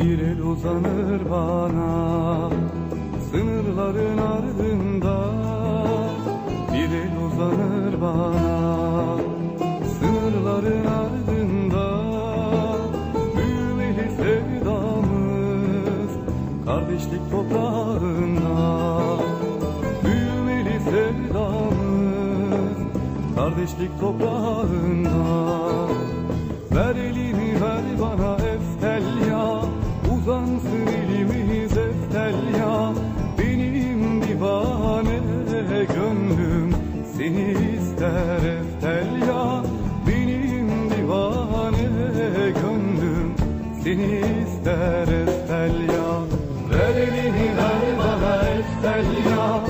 Bir el uzanır bana Sınırların ardında. Bir el uzanır bana Sınırların ardında. Büyümeli sevdamız Kardeşlik toprağında. Büyümeli sevdamız Kardeşlik toprağında Seni ister eftel ya Ver bana eftel ya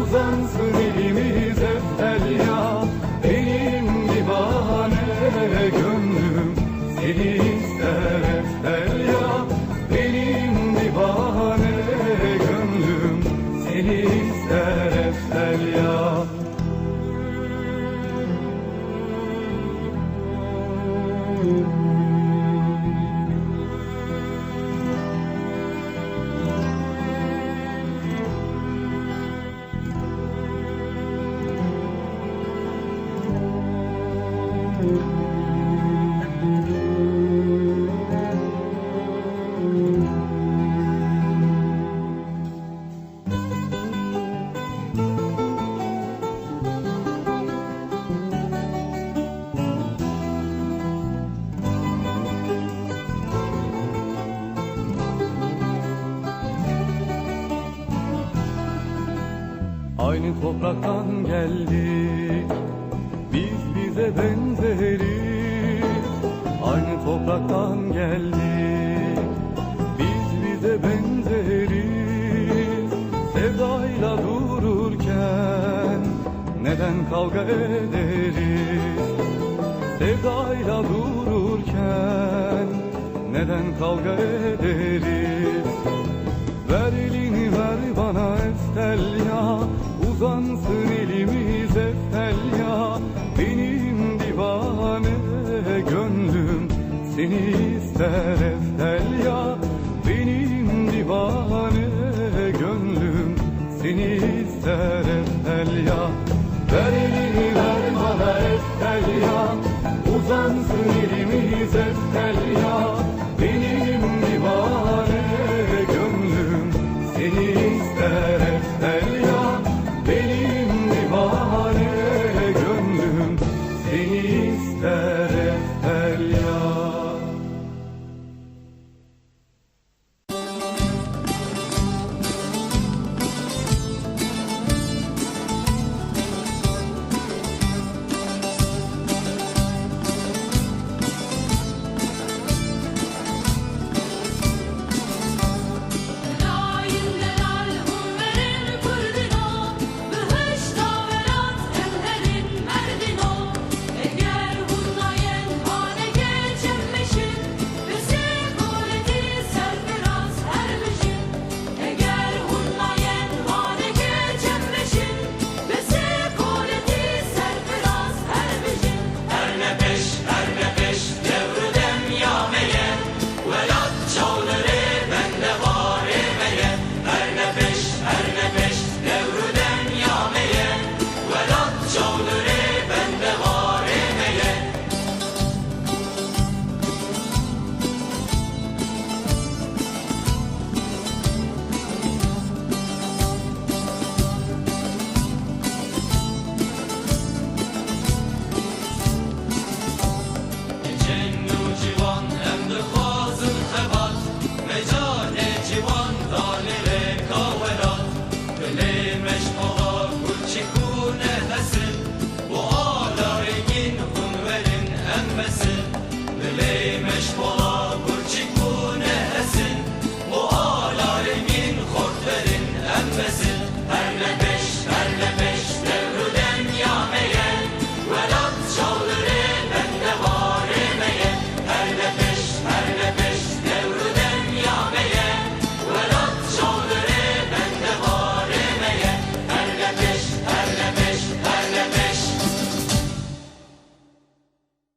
Uzansın elimiz eftel ya Benim divane gönlüm Seni ister eftel ya Benim divane gönlüm Seni ister eftel Aynı topraktan geldik. Biz bize benzeriz Aynı topraktan geldik. Biz bize benzeriz Sevdayla dururken Neden kavga ederiz? Sevdayla dururken Neden kavga ederiz gönlüm Seni ister